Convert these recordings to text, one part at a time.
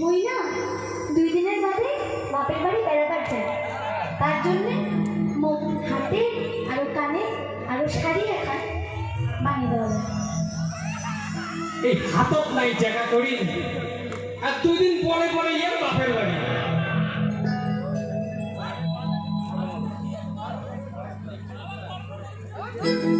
মই দুই দিনের বাদে বাপের বাড়ি বেড়াবার যাই তার জন্যে হাতে, আরও কানে, আরও শাড়ি রাখা বানিয়ে দেওয়া যায়। এই হাতত নাই জায়গা করি। আর দুই দিন পরে পরে ইয়ার বাপের বাড়ি। ভালো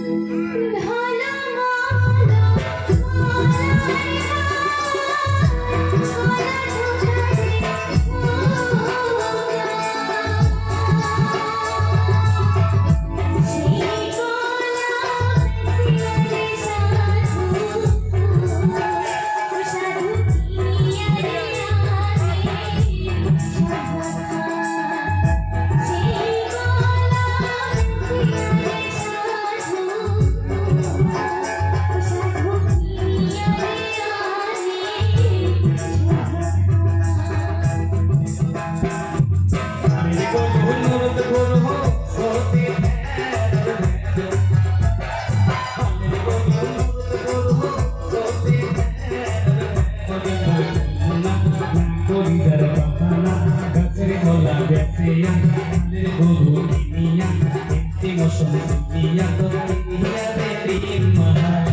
গাছের গলা বেসিয়া মেরে গুরু নিয়া একটি মশন নিয়া তো নিয়া রে মহা ও